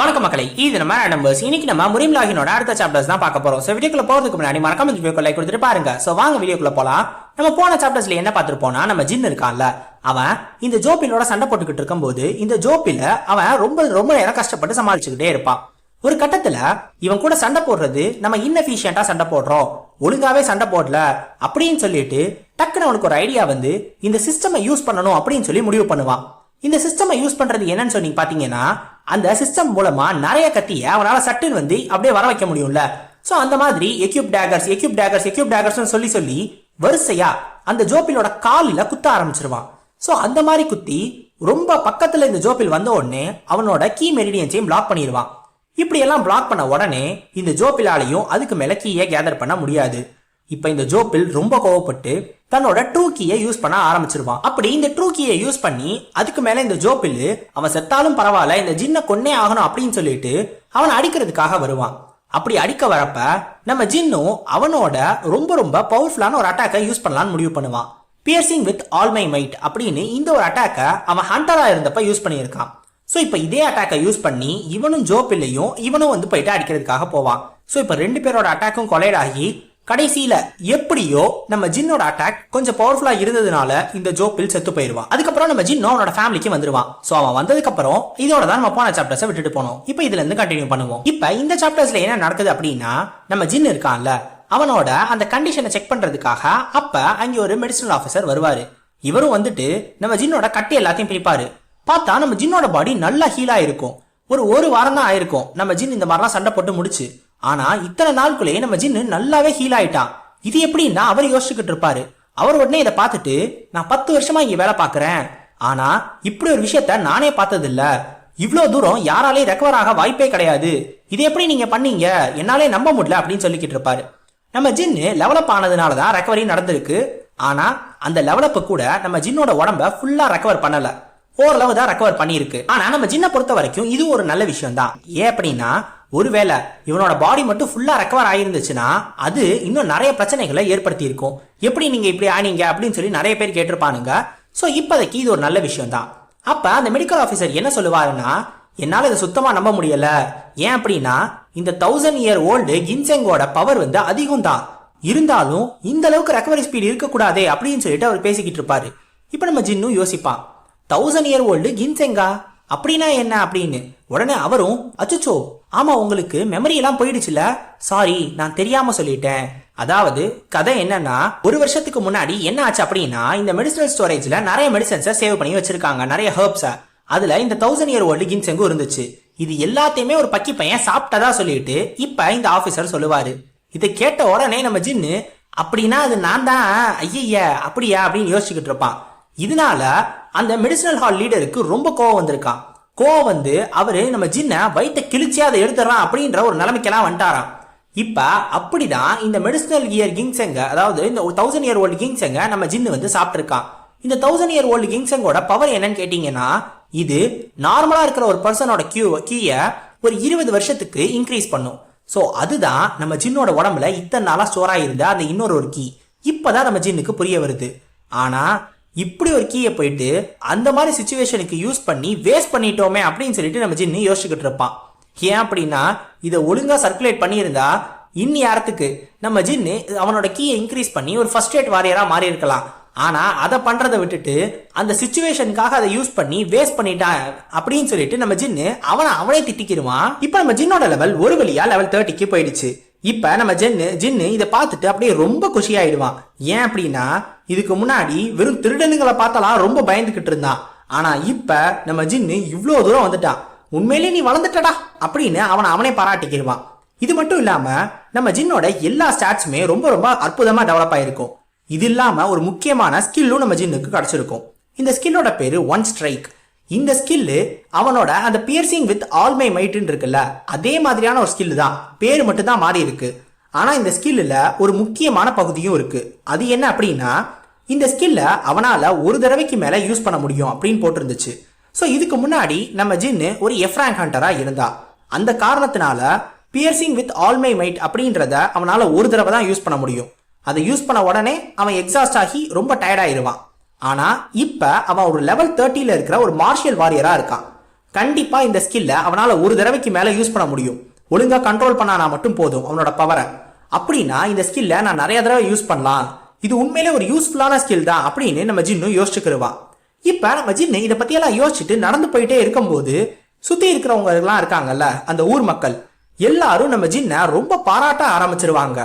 வணக்கம் மக்களை இது நம்ம நம்பர்ஸ் இன்னைக்கு நம்ம முரிம் லாகினோட அடுத்த சாப்டர்ஸ் தான் பார்க்க போறோம். ஸோ வீடியோக்குள்ள போறதுக்கு முன்னாடி மறக்காம இந்த வீடியோ லைக் கொடுத்துட்டு பாருங்க. ஸோ வாங்க வீடியோக்குள்ள போலாம். நம்ம போன சாப்டர்ஸ்ல என்ன பார்த்துருப்போம்னா நம்ம ஜின் இருக்கான்ல அவன் இந்த ஜோப்பிலோட சண்டை போட்டுக்கிட்டு இருக்கும்போது இந்த ஜோப்பில அவன் ரொம்ப ரொம்ப நேரம் கஷ்டப்பட்டு சமாளிச்சுக்கிட்டே இருப்பான். ஒரு கட்டத்துல இவன் கூட சண்டை போடுறது நம்ம இன்னபிஷியண்டா சண்டை போடுறோம். ஒழுங்காவே சண்டை போடல அப்படின்னு சொல்லிட்டு டக்குன்னு அவனுக்கு ஒரு ஐடியா வந்து இந்த சிஸ்டமை யூஸ் பண்ணணும் அப்படின்னு சொல்லி முடிவு பண்ணுவான். இந்த சிஸ்டமை யூஸ் பண்றது என்னன்னு சொன்னீங்க பாத்தீங்கன்னா அந்த சிஸ்டம் மூலமா நிறைய கத்திய அவனால சட்டுன்னு வந்து அப்படியே வர வைக்க முடியும்ல. சோ அந்த மாதிரி equip daggers equip daggers equip daggers சொல்லி சொல்லி வரிசையா அந்த ஜோப்பிலோட காலில குத்த ஆரம்பிச்சிருவான். சோ அந்த மாதிரி குத்தி ரொம்ப பக்கத்துல இந்த ஜோப்பில் வந்த உடனே அவனோட கீ மெரிடியன்ஸையும் பிளாக் பண்ணிடுவான். இப்படி எல்லாம் பிளாக் பண்ண உடனே இந்த ஜோப்பிலாலையும் அதுக்கு மேல கீயை கேதர் பண்ண முடியாது. இப்ப இந்த ஜோப்பில் ரொம்ப கோவப்பட்டு தன்னோட ட்ரூ கீயை யூஸ் பண்ண ஆரம்பிச்சிருவான். அப்படி இந்த ட்ரூ கீயை யூஸ் பண்ணி அதுக்கு மேல இந்த ஜோபில்லு அவன் செத்தாலும் பரவாயில்ல இந்த ஜின்னை கொன்னே ஆகணும் அப்படின்னு சொல்லிட்டு அவனை அடிக்கிறதுக்காக வருவான். அப்படி அடிக்க வரப்ப நம்ம ஜின்னும் அவனோட ரொம்ப ரொம்ப பவர்ஃபுல்லான ஒரு அட்டாக்கை யூஸ் பண்ணலாம்னு முடிவு பண்ணுவான். Piercing with all my might அப்படின்னு இந்த ஒரு அட்டாக்கை அவன் ஹண்டரா இருந்தப்ப யூஸ் பண்ணியிருக்கான். ஸோ இப்போ இதே அட்டாக்கை யூஸ் பண்ணி இவனும் ஜோபில்லையும் இவனும் வந்து போயிட்டு அடிக்கிறதுக்காக போவான். ஸோ இப்போ ரெண்டு பேரோட அட்டாக்கும் கொலைட் ஆகி கடைசியில எப்படியோ நம்ம ஜின்னோட அட்டாக் கொஞ்சம் பவர்ஃபுல்லா இருந்ததுனால இந்த ஜோப்பில் செத்து போயிருவான். அதுக்கப்புறம் நம்ம ஜின்னோ அவனோட ஃபேமிலிக்கு வந்துருவான். சோ அவன் வந்ததுக்கு அப்புறம் இதோட தான் நம்ம போன சாப்டர்ஸை விட்டுட்டு போனோம். இப்போ இதுல இருந்து கண்டினியூ பண்ணுவோம். இப்போ இந்த சாப்டர்ஸ்ல என்ன நடக்குது அப்படின்னா நம்ம ஜின் இருக்கான்ல அவனோட அந்த கண்டிஷனை செக் பண்றதுக்காக அப்ப அங்க ஒரு மெடிசனல் ஆஃபீஸர் வருவாரு. இவரும் வந்துட்டு நம்ம ஜின்னோட கட்டி எல்லாத்தையும் பிரிப்பாரு. பார்த்தா நம்ம ஜின்னோட பாடி நல்லா ஹீலா இருக்கும் ஒரு ஒரு வாரம் தான் ஆயிருக்கும். நம்ம ஜின் இந்த மாதிரிலாம் சண்டை போட்டு முடிச்சு. ஆனா இத்தனை நாளுக்குள்ளேயே நம்ம ஜின்னு நல்லாவே ஹீல் ஆயிட்டான். இது எப்படின்னா அவர் யோசிச்சுக்கிட்டு இருப்பாரு. அவர் உடனே இதை பார்த்துட்டு நான் பத்து வருஷமா இங்க வேலை பார்க்கறேன். ஆனா இப்படி ஒரு விஷயத்த நானே பார்த்தது இல்ல இவ்வளோ தூரம் யாராலையும் ரெக்கவர் ஆக வாய்ப்பே கிடையாது. இது எப்படி நீங்க பண்ணீங்க? என்னாலே நம்ப முடியல அப்படின்னு சொல்லிக்கிட்டு இருப்பாரு. நம்ம ஜின்னு லெவலப் ஆனதுனால தான் ரெக்கவரி நடந்திருக்கு. ஆனா அந்த லெவலப்பு கூட நம்ம ஜின்னோட உடம்ப ஃபுல்லா ரெக்கவர் பண்ணல. ஓரளவு தான் ரெக்கவர் பண்ணியிருக்கு. ஆனா நம்ம ஜின்னை பொறுத்த வரைக்கும் இது ஒரு நல்ல விஷயம் தான் ஏன் அப்படின்னா ஒருவேளை இவனோட பாடி மட்டும் ஃபுல்லாக ரெக்கவர் ஆகியிருந்துச்சுன்னா அது இன்னும் நிறைய பிரச்சனைகளை ஏற்படுத்தி இருக்கும் எப்படி நீங்கள் இப்படி ஆனீங்க அப்படின்னு சொல்லி நிறைய பேர் கேட்டிருப்பானுங்க. ஸோ இப்போதைக்கு இது ஒரு நல்ல விஷயம் தான் அப்போ அந்த மெடிக்கல் ஆஃபீஸர் என்ன சொல்லுவாருன்னா என்னால் இதை சுத்தமாக நம்ப முடியல. ஏன் அப்படின்னா இந்த தௌசண்ட் இயர் ஓல்டு கின்செங்கோட பவர் வந்து அதிகம் தான் இருந்தாலும் இந்த அளவுக்கு ரெக்கவரி ஸ்பீட் இருக்கக்கூடாதே அப்படின்னு சொல்லிட்டு அவர் பேசிக்கிட்டு இருப்பாரு. இப்போ நம்ம ஜின்னும் யோசிப்பான். தௌசண்ட் இயர் ஓல்டு கின்செங்கா அப்படின்னா என்ன அப்படின்னு? உடனே அவரும் அச்சுச்சோ ஆமா உங்களுக்கு மெமரி எல்லாம் போயிடுச்சுல சாரி நான் தெரியாம சொல்லிட்டேன். அதாவது கதை என்னன்னா ஒரு வருஷத்துக்கு முன்னாடி என்ன ஆச்சு அப்படின்னா இந்த மெடிசனல் ஸ்டோரேஜ்ல நிறைய மெடிசன்ஸை சேவ் பண்ணி வச்சிருக்காங்க. நிறைய ஹெர்ப்ஸை அதுல இந்த தௌசண்ட் இயர் ஓல்டு கின்செங்கும் இருந்துச்சு. இது எல்லாத்தையுமே ஒரு பக்கி பையன் சாப்பிட்டதா சொல்லிட்டு இப்ப இந்த ஆபீசர் சொல்லுவாரு. இதை கேட்ட உடனே நம்ம ஜின்னு அப்படின்னா அது நான் தான் ஐயய்ய அப்படியா? அப்படின்னு யோசிச்சுக்கிட்டு இருப்பான். இதனால அந்த மெடிசனல் ஹால் லீடருக்கு ரொம்ப கோவம் வந்திருக்கான். கோவம் வந்து அவரு நம்ம ஜின்ன வயிற்ற கிழிச்சே அதை எடுத்துறான் அப்படின்ற ஒரு நிலைமைக்கெல்லாம் வந்துட்டாராம். இப்ப அப்படிதான் இந்த மெடிசனல் இயர் கிங்ஸங்க அதாவது இந்த தௌசண்ட் இயர் ஓல்டு கிங்ஸங்க நம்ம ஜின்னு வந்து சாப்பிட்ருக்கான் இந்த தௌசண்ட் இயர் ஓல்டு கிங்ஸங்கோட பவர் என்னன்னு கேட்டீங்கன்னா இது நார்மலா இருக்கிற ஒரு பர்சனோட கியூ கீயை ஒரு இருபது வருஷத்துக்கு இன்க்ரீஸ் பண்ணும். ஸோ அதுதான் நம்ம ஜின்னோட உடம்புல இத்தனை நாளாக ஸ்டோர் ஆகியிருந்த அந்த இன்னொரு ஒரு கீ இப்போதான் நம்ம ஜின்னுக்கு புரிய வருது. ஆனால் இப்படி ஒரு கீயை போயிட்டு அந்த மாதிரி சுச்சுவேஷனுக்கு யூஸ் பண்ணி வேஸ்ட் பண்ணிட்டோமே அப்படின்னு சொல்லிட்டு நம்ம ஜின்னு யோசிச்சுக்கிட்டு இருப்பான். ஏன் அப்படின்னா இதை ஒழுங்கா சர்க்குலேட் பண்ணியிருந்தா இன்னி யாரத்துக்கு? நம்ம ஜின்னு அவனோட கீயை இன்க்ரீஸ் பண்ணி ஒரு ஃபர்ஸ்ட் எய்ட் வாரியரா மாறி இருக்கலாம் ஆனா அதை பண்றதை விட்டுட்டு அந்த சுச்சுவேஷனுக்காக அதை யூஸ் பண்ணி வேஸ்ட் பண்ணிட்டான் அப்படின்னு சொல்லிட்டு நம்ம ஜின்னு அவனை அவனே திட்டிக்கிடுவான். இப்போ நம்ம ஜின்னோட லெவல் ஒரு வழியா லெவல் தேர்ட்டிக்கு போயிடுச்சு. இப்ப நம்ம ஜென்னு ஜின்னு இதை பார்த்துட்டு அப்படியே ரொம்ப குஷியாயிடுவான். ஏன் அப்படின்னா இதுக்கு முன்னாடி வெறும் திருடனுங்களை பார்த்தாலாம் ரொம்ப பயந்துகிட்டு இருந்தான் ஆனா இப்ப நம்ம ஜின்னு இவ்வளோ தூரம் வந்துட்டான். உண்மையிலேயே நீ வளர்ந்துட்டடா அப்படின்னு அவனை அவனே பாராட்டிக்கிடுவான். இது மட்டும் இல்லாம நம்ம ஜின்னோட எல்லா ஸ்டாட்ஸுமே ரொம்ப ரொம்ப அற்புதமா டெவலப் ஆயிருக்கும். இது இல்லாம ஒரு முக்கியமான ஸ்கில்லும் நம்ம ஜின்னுக்கு கிடைச்சிருக்கும். இந்த ஸ்கில்லோட பேரு ஒன் ஸ்ட்ரைக் இந்த ஸ்கில்லு அவனோட அந்த பியர்சிங் வித் ஆல் மை மைட்டுன்னு இருக்குல்ல அதே மாதிரியான ஒரு ஸ்கில் தான். பேர் மட்டும் தான் மாறி இருக்கு. ஆனால் இந்த ஸ்கில்லில் ஒரு முக்கியமான பகுதியும் இருக்குது அது என்ன அப்படின்னா இந்த ஸ்கில்ல அவனால் ஒரு தடவைக்கு மேலே யூஸ் பண்ண முடியும் அப்படின்னு போட்டிருந்துச்சு. ஸோ இதுக்கு முன்னாடி நம்ம ஜின்னு ஒரு எஃப்ராங்க் ஹண்டராக இருந்தா. அந்த காரணத்தினால piercing with all my might அப்படின்றத அவனால் ஒரு தடவை தான் யூஸ் பண்ண முடியும். அதை யூஸ் பண்ண உடனே அவன் எக்ஸாஸ்ட் ஆகி ரொம்ப டயர்டாயிருவான் ஆனால் இப்போ அவன் ஒரு லெவல் தேர்ட்டியில் இருக்கிற ஒரு மார்ஷியல் வாரியராக இருக்கான். கண்டிப்பாக இந்த ஸ்கில்ல அவனால் ஒரு தடவைக்கு மேலே யூஸ் பண்ண முடியும். ஒழுங்காக கண்ட்ரோல் பண்ணானா மட்டும் போதும் அவனோட பவரை அப்படின்னா இந்த ஸ்கில்ல நான் நிறைய தடவை யூஸ் பண்ணலாம். இது உண்மையிலே ஒரு யூஸ்ஃபுல்லான ஸ்கில் தான் அப்படின்னு நம்ம ஜின்னு யோசிச்சுக்கிருவான் இப்ப நம்ம ஜின்னு இதை பற்றியெல்லாம் யோசிச்சுட்டு நடந்து போயிட்டே இருக்கும்போது சுத்தி இருக்கிறவங்க எல்லாம் இருக்காங்கல்ல அந்த ஊர் மக்கள் எல்லாரும் நம்ம ஜின்னை ரொம்ப பாராட்ட ஆரம்பிச்சிருவாங்க.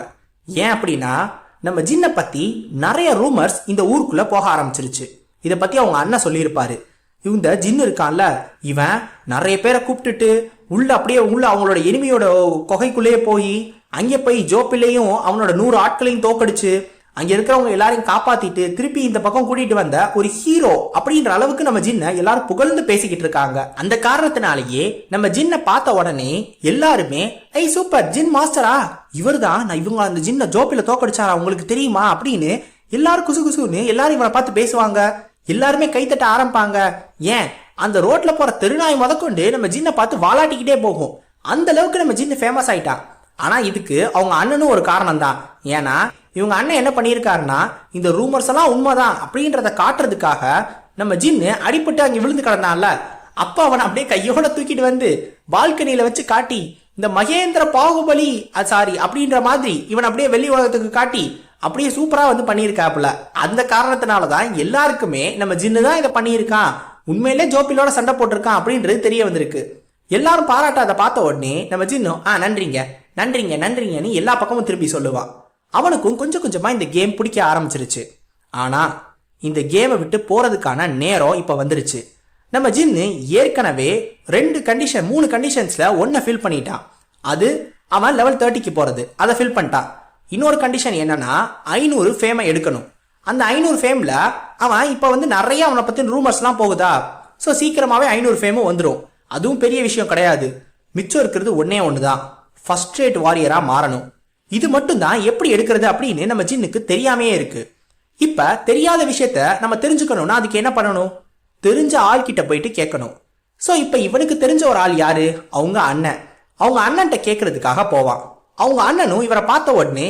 ஏன் அப்படின்னா நம்ம ஜின்னை பத்தி நிறைய ரூமர்ஸ் இந்த ஊருக்குள்ள போக ஆரம்பிச்சிருச்சு. இதை பத்தி அவங்க அண்ணன் சொல்லியிருப்பாரு. இந்த ஜின்னு இருக்கான்ல இவன் நிறைய பேரை கூப்பிட்டுட்டு உள்ள அப்படியே உள்ள அவங்களோட எனிமையோட குகைக்குள்ளேயே போய் அங்கே போய் ஜோப்பிலையும் அவனோட நூறு ஆட்களையும் தோக்கடிச்சு அங்கே இருக்கிறவங்க எல்லாரையும் காப்பாத்திட்டு திருப்பி இந்த பக்கம் கூட்டிட்டு வந்த ஒரு ஹீரோ அப்படின்ற அளவுக்கு நம்ம ஜின்ன எல்லாரும் புகழ்ந்து பேசிக்கிட்டு இருக்காங்க. அந்த காரணத்தினாலேயே நம்ம ஜின்ன பார்த்த உடனே எல்லாருமே ஐ சூப்பர் ஜின் மாஸ்டரா? இவர்தான்? நான் இவங்க அந்த ஜின்ன ஜோப்பில தோக்கடிச்சாரா? உங்களுக்கு தெரியுமா? அப்படின்னு எல்லாரும் குசு குசுன்னு எல்லாரும் இவனை பார்த்து பேசுவாங்க. எல்லாருமே கைத்தட்ட ஆரம்பிப்பாங்க. ஏன்? அந்த ரோட்ல போற தெருநாய் முதற்கொண்டு நம்ம ஜின்னை பார்த்து வாலாட்டிக்கிட்டே போகும். அந்த அளவுக்கு நம்ம ஜின்னு ஃபேமஸ் ஆயிட்டான் ஆனால் இதுக்கு அவங்க அண்ணனும் ஒரு காரணம் தான் ஏன்னா இவங்க அண்ணன் என்ன பண்ணியிருக்காருன்னா இந்த ரூமர்ஸ் எல்லாம் உண்மைதான் அப்படின்றத காட்டுறதுக்காக நம்ம ஜின்னு அடிபட்டு அங்கே விழுந்து கிடந்தான்ல. அப்பா அவனை அப்படியே கையோட தூக்கிட்டு வந்து பால்கனியில வச்சு காட்டி இந்த மகேந்திர பாகுபலி சாரி அப்படின்ற மாதிரி இவன் அப்படியே வெளி உலகத்துக்கு காட்டி அப்படியே சூப்பரா வந்து பண்ணியிருக்காப்புல. அந்த காரணத்தினால தான் எல்லாருக்குமே நம்ம ஜின்னு தான் இதை பண்ணியிருக்கான். உண்மையிலே ஜோப்பிலோட சண்டை போட்டிருக்கான் அப்படின்றது தெரிய வந்திருக்கு. எல்லாரும் பாராட்ட அதை பார்த்த உடனே நம்ம ஜின்னு ஆ நன்றிங்க. நன்றிங்க நன்றிங்கன்னு எல்லா பக்கமும் திரும்பி சொல்லுவான் அவனுக்கும் கொஞ்சம் கொஞ்சமா இந்த கேம் பிடிக்க ஆரம்பிச்சிருச்சு. ஆனா இந்த கேமை விட்டு போறதுக்கான நேரம் இப்ப வந்துருச்சு. நம்ம ஜின்னு ஏற்கனவே ரெண்டு கண்டிஷன் மூணு கண்டிஷன்ஸ்ல ஒன்றை ஃபில் பண்ணிட்டான். அது அவன் லெவல் தேர்ட்டிக்கு போறது. அதை ஃபில் பண்ணிட்டான். இன்னொரு கண்டிஷன் என்னன்னா ஐநூறு ஃபேமை எடுக்கணும். அந்த ஐநூறு ஃபேம்ல அவன் இப்ப வந்து நிறைய அவனை பத்தின ரூமர்ஸ்லாம் போகுதா? ஸோ சீக்கிரமாவே ஐநூறு ஃபேமும் வந்துடும் அதுவும் பெரிய விஷயம் கிடையாது. மிச்சம் இருக்கிறது ஒன்னே ஒன்று தான் ஃபர்ஸ்ட் ரேட் வாரியராக மாறணும். இது மட்டும் தான் எப்படி எடுக்கிறது அப்படின்னு நம்ம ஜின்னுக்கு தெரியாமையே இருக்கு. இப்போ தெரியாத விஷயத்த நம்ம தெரிஞ்சுக்கணும்னா அதுக்கு என்ன பண்ணணும்? தெரிஞ்ச ஆள்கிட்ட போயிட்டு கேட்கணும். ஸோ இப்போ இவனுக்கு தெரிஞ்ச ஒரு ஆள் யாரு? அவங்க அண்ணன். அவங்க அண்ணன்ட்ட கேட்கறதுக்காக போவான். அவங்க அண்ணனும் இவரை பார்த்த உடனே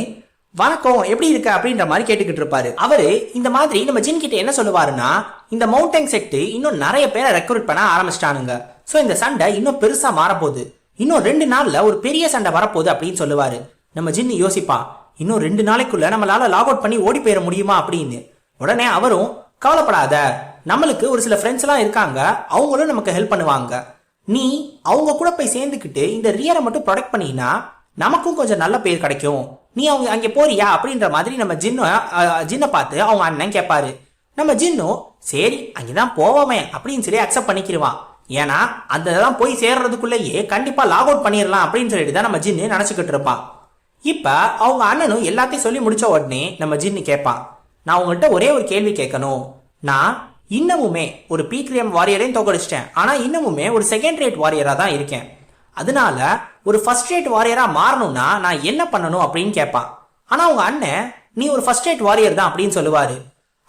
வணக்கம் எப்படி இருக்க? அப்படின்ற மாதிரி கேட்டுக்கிட்டு இருப்பாரு. அவரு இந்த மாதிரி நம்ம ஜின் கிட்ட என்ன சொல்லுவாருன்னா இந்த மவுண்டன் செட்டு இன்னும் நிறைய பேரை ரெக்ரூட் பண்ண ஆரம்பிச்சிட்டானுங்க. ஸோ இந்த சண்டை இன்னும் பெருசா மாறப்போகுது. இன்னும் ரெண்டு நாள்ல ஒரு பெரிய சண்டை வரப்போகுது அப்படின்னு சொல்லுவாரு. நம்ம ஜின்னு யோசிப்பான் இன்னும் ரெண்டு நாளைக்குள்ள நம்மளால லாக் அவுட் பண்ணி ஓடி போயிட முடியுமா? அப்படின்னு. உடனே அவரும் கவலைப்படாத நம்மளுக்கு ஒரு சில ஃப்ரெண்ட்ஸ் எல்லாம் இருக்காங்க. அவங்களும் நமக்கு ஹெல்ப் பண்ணுவாங்க. நீ அவங்க கூட போய் சேர்ந்துக்கிட்டு இந்த ரியரை மட்டும் ப்ரொடெக்ட் பண்ணினா நமக்கும் கொஞ்சம் நல்ல பேர் கிடைக்கும். நீ அவங்க அங்கே போறியா? அப்படின்ற மாதிரி நம்ம ஜின்னு ஜின்னை பார்த்து அவங்க அண்ணன் கேட்பாரு நம்ம ஜின்னும் சரி அங்கேதான் போவோமே அப்படின்னு சொல்லி அக்செப்ட் பண்ணிக்கிடுவான் ஏன்னா அந்த இதெல்லாம் போய் சேர்றதுக்குள்ளேயே கண்டிப்பாக லாக் அவுட் பண்ணிடலாம் அப்படின்னு சொல்லிட்டு தான் நம்ம ஜின்னு நினச்சிக்கிட்டு இருப்பான் இப்போ அவங்க அண்ணனும் எல்லாத்தையும் சொல்லி முடிச்ச உடனே நம்ம ஜின்னு கேட்பான் நான் உங்கள்கிட்ட ஒரே ஒரு கேள்வி கேட்கணும். நான் இன்னமுமே ஒரு பீக்ரியம் வாரியரையும் தோக்கடிச்சிட்டேன். ஆனால் இன்னமுமே ஒரு செகண்ட் ரேட் வாரியராக தான் இருக்கேன். அதனால ஒரு ஃபர்ஸ்ட் ரேட் வாரியராக மாறணும்னா நான் என்ன பண்ணணும்? அப்படின்னு கேட்பான் ஆனால் அவங்க அண்ணன் நீ ஒரு ஃபர்ஸ்ட் ரேட் வாரியர் தான் அப்படின்னு சொல்லுவார்.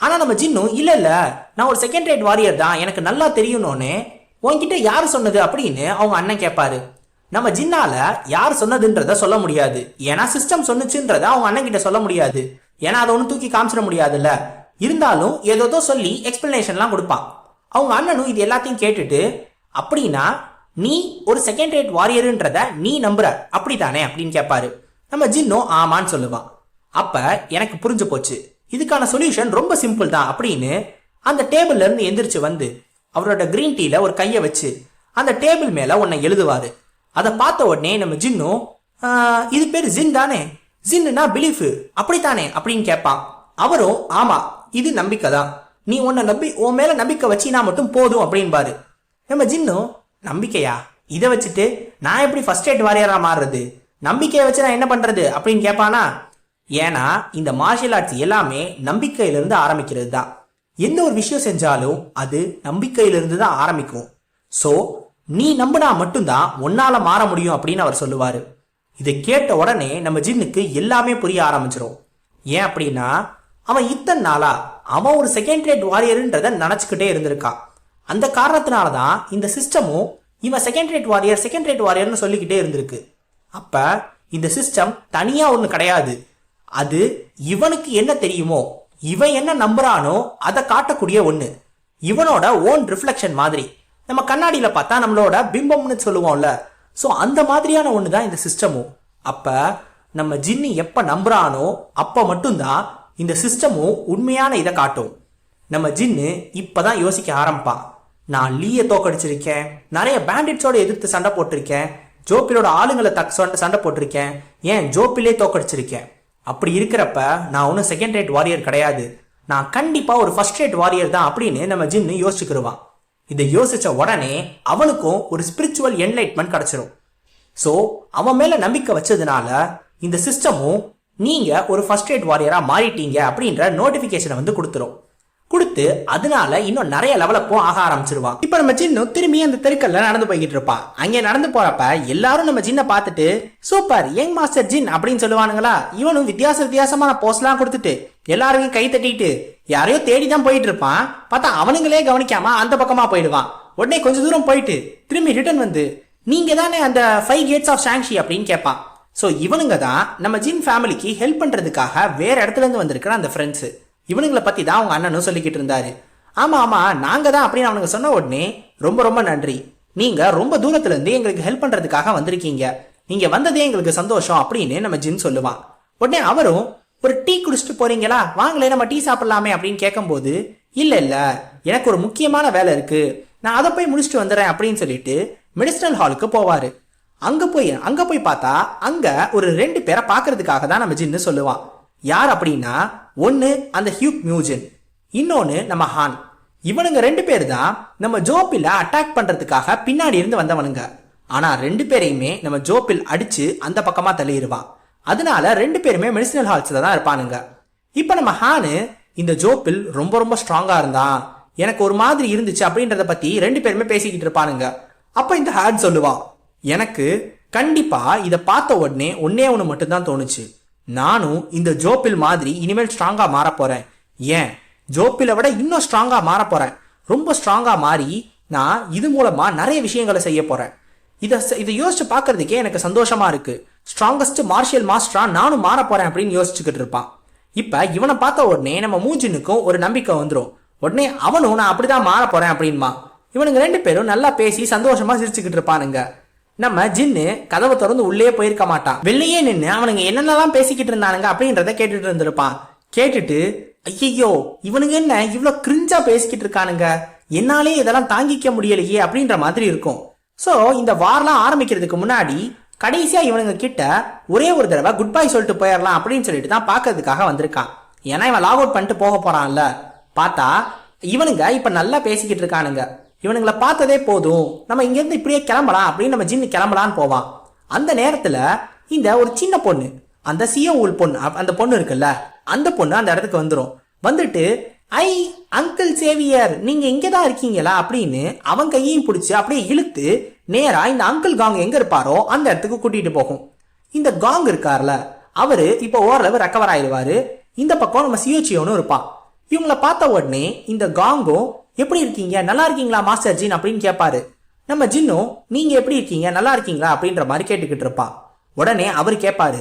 ஆனால் நம்ம ஜின்னும் இல்லை இல்லை. நான் ஒரு செகண்ட் ரேட் வாரியர் தான். எனக்கு நல்லா தெரியணும்னு உன்கிட்ட யார் சொன்னது அப்படின்னு அவங்க அண்ணன் கேட்பாரு நம்ம ஜின்னால யார் சொன்னதுன்றத சொல்ல முடியாது. ஏன்னா சிஸ்டம் சொன்னுச்சுன்றத அவங்க அண்ணன் கிட்ட சொல்ல முடியாது. ஏன்னா அதை ஒன்றும் தூக்கி காமிச்சிட முடியாதுல்ல. இருந்தாலும் ஏதோ சொல்லி எக்ஸ்பிளனேஷன்லாம் கொடுப்பான். அவங்க அண்ணனும் இது எல்லாத்தையும் கேட்டுட்டு அப்படின்னா நீ ஒரு செகண்ட் ரேட் வாரியருன்றத நீ நம்புற. அப்படித்தானே? அப்படின்னு கேட்பாரு நம்ம ஜின்னும் ஆமான்னு சொல்லுவான். அப்ப எனக்கு புரிஞ்சு போச்சு. இதுக்கான சொல்யூஷன் ரொம்ப சிம்பிள் தான் அப்படின்னு அந்த டேபிள்ல இருந்து எந்திரிச்சு வந்து அவரோட கிரீன் டீல ஒரு கையை வச்சு அந்த டேபிள் மேல உன்னை எழுதுவாரு. அதை பார்த்த உடனே நம்ம ஜின்னும் இது பேர் ஜின் தானே? ஜின்னுனா பிலீஃப் அப்படித்தானே? அப்படின்னு கேட்பான். அவரும் ஆமா இது நம்பிக்கை தான். நீ உன்னை நம்பி உன் மேல நம்பிக்கை வச்சினா மட்டும் போதும் அப்படின்பாரு. நம்ம ஜின்னும் நம்பிக்கையா? இதை வச்சுட்டு நான் எப்படி ஃபர்ஸ்ட் எய்ட் வாரியரா மாறுறது? நம்பிக்கையை வச்சு நான் என்ன பண்றது? அப்படின்னு கேட்பானா? ஏன்னா இந்த மார்ஷியல் ஆர்ட்ஸ் எல்லாமே நம்பிக்கையிலிருந்து ஆரம்பிக்கிறது தான். எந்த ஒரு விஷயம் செஞ்சாலும் அது நம்பிக்கையிலிருந்து தான் ஆரம்பிக்கும். ஸோ நீ நம்பினா மட்டும்தான் உன்னால மாற முடியும் அப்படின்னு அவர் சொல்லுவார். இதை கேட்ட உடனே நம்ம ஜின்னுக்கு எல்லாமே புரிய ஆரம்பிச்சிடும் ஏன் அப்படின்னா அவன் இத்தனை நாளா அவன் ஒரு செகண்ட் ரேட் வாரியருன்றத நினச்சிக்கிட்டே இருந்திருக்கான். அந்த காரணத்தினால தான் இந்த சிஸ்டமும் இவன் second rate warrior second rate வாரியர்னு சொல்லிக்கிட்டே இருந்திருக்கு. அப்ப இந்த சிஸ்டம் தனியா ஒன்று கிடையாது. அது இவனுக்கு என்ன தெரியுமோ இவன் என்ன நம்புறானோ அதை காட்டக்கூடிய ஒண்ணு. இவனோட ஓன் ரிஃப்ளெக்ஷன் மாதிரி. நம்ம கண்ணாடியில பார்த்தா நம்மளோட பிம்பம்னு சொல்லுவோம்ல. ஸோ அந்த மாதிரியான ஒன்று தான் இந்த சிஸ்டமும் அப்ப நம்ம ஜின்னி எப்ப நம்புறானோ அப்ப மட்டும்தான் இந்த சிஸ்டமும் உண்மையான இதை காட்டும். நம்ம ஜின்னு இப்பதான் யோசிக்க ஆரம்பிப்பான். நான் லீயை தோக்கடிச்சிருக்கேன். நிறைய பேண்டிட்ஸோட எதிர்த்து சண்டை போட்டிருக்கேன். ஜோப்பிலோட ஆளுங்களை தக் சண்டை போட்டிருக்கேன். ஏன் ஜோப்பிலே தோக்கடிச்சிருக்கேன்? அப்படி இருக்கிறப்ப நான் ஒன்றும் செகண்ட் ரேட் வாரியர் கிடையாது. நான் கண்டிப்பாக ஒரு ஃபர்ஸ்ட் ரேட் வாரியர் தான் அப்படின்னு நம்ம ஜின்னு யோசிச்சுக்கிருவான் இதை யோசிச்ச உடனே அவனுக்கும் ஒரு ஸ்பிரிச்சுவல் என்லைட்மெண்ட் கிடைச்சிரும். ஸோ அவன் மேல நம்பிக்கை வச்சதுனால இந்த சிஸ்டமும் நீங்க ஒரு ஃபர்ஸ்ட் எய்ட் வாரியரா மாறிட்டீங்க அப்படின்ற நோட்டிபிகேஷனை வந்து கொடுத்துரும். கொடுத்து அதனால இன்னும் நிறைய லெவலப்பும் ஆக ஆரம்பிச்சிருவான். இப்போ நம்ம ஜின்னு திரும்பி அந்த தெருக்கல்ல நடந்து போய்கிட்டு இருப்பான் அங்கே நடந்து போறப்ப எல்லாரும் நம்ம ஜின்னை பார்த்துட்டு சூப்பர் யங் மாஸ்டர் ஜின் அப்படின்னு சொல்லுவானுங்களா? இவனும் வித்தியாச வித்தியாசமான போஸ்ட்லாம் கொடுத்துட்டு எல்லாருக்கும் கை தட்டிட்டு யாரையோ தேடி தான் போயிட்டு இருப்பான். பார்த்தா அவனுங்களே கவனிக்காம அந்த பக்கமா போயிடுவான். உடனே கொஞ்ச தூரம் போயிட்டு திரும்பி ரிட்டர்ன் வந்து நீங்க தானே அந்த ஃபைவ் கேட்ஸ் ஆஃப் சாங்ஷி அப்படின்னு கேட்பான். ஸோ இவனுங்க தான் நம்ம ஜின் ஃபேமிலிக்கு ஹெல்ப் பண்றதுக்காக வேற இடத்துல இருந்து வந்திருக்கிற அந்த ஃப்ரெண்ட்ஸ் இவனுங்களை பற்றி தான் அவங்க அண்ணனும் சொல்லிக்கிட்டு இருந்தாரு. ஆமாம் ஆமாம் நாங்கள் தான் அப்படின்னு அவனுங்க சொன்ன உடனே ரொம்ப ரொம்ப நன்றி. நீங்கள் ரொம்ப தூரத்துலேருந்து எங்களுக்கு ஹெல்ப் பண்ணுறதுக்காக வந்திருக்கீங்க. நீங்கள் வந்ததே எங்களுக்கு சந்தோஷம் அப்படின்னு நம்ம ஜின் சொல்லுவான். உடனே அவரும் ஒரு டீ குடிச்சிட்டு போறீங்களா? வாங்களே நம்ம டீ சாப்பிடலாமே அப்படின்னு கேட்கும்போது இல்லை இல்லை எனக்கு ஒரு முக்கியமான வேலை இருக்கு. நான் அதை போய் முடிச்சுட்டு வந்துடுறேன் அப்படின்னு சொல்லிட்டு மெடிசனல் ஹாலுக்கு போவார். அங்கே போய் அங்கே போய் பார்த்தா அங்கே ஒரு ரெண்டு பேரை பார்க்கறதுக்காக தான் நம்ம ஜின்னு சொல்லுவான். யார் அப்படின்னா ஒன்று அந்த ஹியூக் மியூஜன் இன்னொன்று நம்ம ஹான் இவனுங்க ரெண்டு பேர் தான் நம்ம ஜோப்பில் அட்டாக் பண்ணுறதுக்காக பின்னாடி இருந்து வந்தவனுங்க. ஆனால் ரெண்டு பேரையுமே நம்ம ஜோப்பில் அடித்து அந்த பக்கமாக தள்ளிடுவான் அதனால ரெண்டு பேருமே மெடிசினல் ஹால்ஸில் தான் இருப்பானுங்க. இப்போ நம்ம ஹானு இந்த ஜோப்பில் ரொம்ப ரொம்ப ஸ்ட்ராங்காக இருந்தான். எனக்கு ஒரு மாதிரி இருந்துச்சு அப்படின்றத பற்றி ரெண்டு பேருமே பேசிக்கிட்டு இருப்பானுங்க. அப்போ இந்த ஹேட் சொல்லுவான் எனக்கு கண்டிப்பாக இதை பார்த்த உடனே ஒன்னே ஒன்று மட்டும்தான் தோணுச்சு. நானும் இந்த ஜோப்பில் மாதிரி இனிமேல் ஸ்ட்ராங்காக மாறப்போகிறேன் ஏன்? ஜோப்பிலை விட இன்னும் ஸ்ட்ராங்காக மாறப்போகிறேன் ரொம்ப ஸ்ட்ராங்காக மாறி நான் இது மூலமாக நிறைய விஷயங்களை செய்ய போகிறேன் இதை இதை யோசிச்சு பார்க்கறதுக்கே எனக்கு சந்தோஷமா இருக்கு. ஸ்ட்ராங்கஸ்ட் மார்ஷியல் மாஸ்டரா நானும் மாற போறேன் அப்படின்னு யோசிச்சுக்கிட்டு இருப்பான். இப்போ இவனை பார்த்த உடனே நம்ம மூஞ்சினுக்கும் ஒரு நம்பிக்கை வந்துடும் உடனே அவனும் நான் அப்படிதான் மாற போறேன் அப்படின்மா இவனுங்க ரெண்டு பேரும் நல்லா பேசி சந்தோஷமா சிரிச்சுக்கிட்டு இருப்பானுங்க. நம்ம ஜின்னு கதவை திறந்து உள்ளே போயிருக்க மாட்டான். வெளியே நின்று அவனுங்க என்னென்னலாம் பேசிக்கிட்டு இருந்தானுங்க அப்படின்றத கேட்டுட்டு இருந்திருப்பான். கேட்டுட்டு ஐயையோ இவனுங்க என்ன இவ்வளோ கிரிஞ்சா பேசிக்கிட்டு இருக்கானுங்க? என்னாலே இதெல்லாம் தாங்கிக்க முடியலையே அப்படின்ற மாதிரி இருக்கும். ஸோ இந்த வார்லாம் ஆரம்பிக்கிறதுக்கு முன்னாடி கடைசியா இவனுங்க கிட்ட ஒரே ஒரு தடவை குட் பை சொல்லிட்டு போயிடலாம் அப்படின்னு சொல்லிட்டு தான் பார்க்கறதுக்காக வந்திருக்கான். ஏன்னா இவன் லாக் அவுட் பண்ணிட்டு போக போறான்ல. பார்த்தா இவனுங்க இப்ப நல்லா பேசிக்கிட்டு இருக்கானுங்க. இவனுங்களை பார்த்ததே போதும். நம்ம இங்கேருந்து இப்படியே கிளம்பலாம் அப்படின்னு நம்ம ஜின்னு கிளம்பலான்னு போவான். அந்த நேரத்தில் இந்த ஒரு சின்ன பொண்ணு அந்த சியோ உள் பொண்ணு அந்த பொண்ணு இருக்குல்ல அந்த பொண்ணு அந்த இடத்துக்கு வந்துடும் வந்துட்டு ஐ அங்கிள் சேவியர் நீங்க இங்கே தான் இருக்கீங்களா? அப்படின்னு அவன் கையையும் பிடிச்சி அப்படியே இழுத்து நேரா இந்த அங்கிள் காங் எங்க இருப்பாரோ அந்த இடத்துக்கு கூட்டிட்டு போகும். இந்த காங் இருக்கார்ல அவரு இப்போ ஓரளவு ரெக்கவர் ஆயிடுவாரு. இந்த பக்கம் நம்ம சியோச்சியோனும் இருப்பான். இவங்கள பார்த்த உடனே இந்த காங்கும் எப்படி இருக்கீங்க? நல்லா இருக்கீங்களா மாஸ்டர் ஜின் அப்படின்னு கேட்பாரு நம்ம ஜின்னும் நீங்க எப்படி இருக்கீங்க? நல்லா இருக்கீங்களா? அப்படின்ற மாதிரி கேட்டுக்கிட்டு இருப்பான் உடனே அவர் கேட்பாரு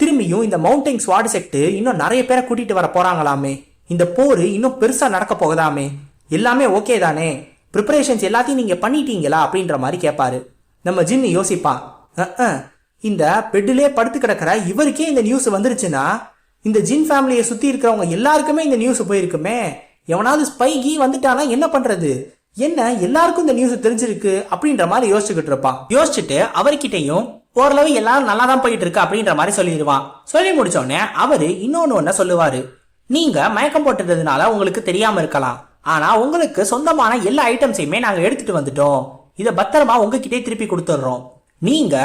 திரும்பியும் இந்த மவுண்டைன் ஸ்வாட் செக்ட் இன்னும் நிறைய பேரை கூட்டிட்டு வர போறாங்களாமே. இந்த போர் இன்னும் பெருசா நடக்க போகுதாமே. எல்லாமே ஓகே தானே. ப்ரிப்பரேஷன்ஸ் எல்லாத்தையும் நீங்க பண்ணிட்டீங்களா? அப்படின்ற மாதிரி கேட்பாரு நம்ம ஜின்னு யோசிப்பான் இந்த பெட்டிலே படுத்து கிடக்கிற இவருக்கே இந்த நியூஸ் வந்துருச்சுன்னா இந்த ஜின் ஃபேமிலியை சுத்தி இருக்கிறவங்க எல்லாருக்குமே இந்த நியூஸ் போயிருக்குமே. எவனாவது ஸ்பை கீ வந்துட்டானா என்ன பண்றது? என்ன எல்லாருக்கும் இந்த நியூஸ் தெரிஞ்சிருக்கு அப்படின்ற மாதிரி யோசிச்சுக்கிட்டு இருப்பான். யோசிச்சுட்டு அவர்கிட்டையும் ஓரளவு எல்லாரும் நல்லா தான் போயிட்டு இருக்கு அப்படின்ற மாதிரி சொல்லிடுவான். சொல்லி முடிச்சோடனே அவரு இன்னொன்னு ஒன்ன சொல்லுவாரு. நீங்க மயக்கம் போட்டுறதுனால உங்களுக்கு தெரியாம இருக்கலாம். ஆனா உங்களுக்கு சொந்தமான எல்லா ஐட்டம்ஸையுமே நாங்க எடுத்துட்டு வந்துட்டோம். இதை பத்திரமா உங்ககிட்டே திருப்பி கொடுத்துடுறோம். நீங்க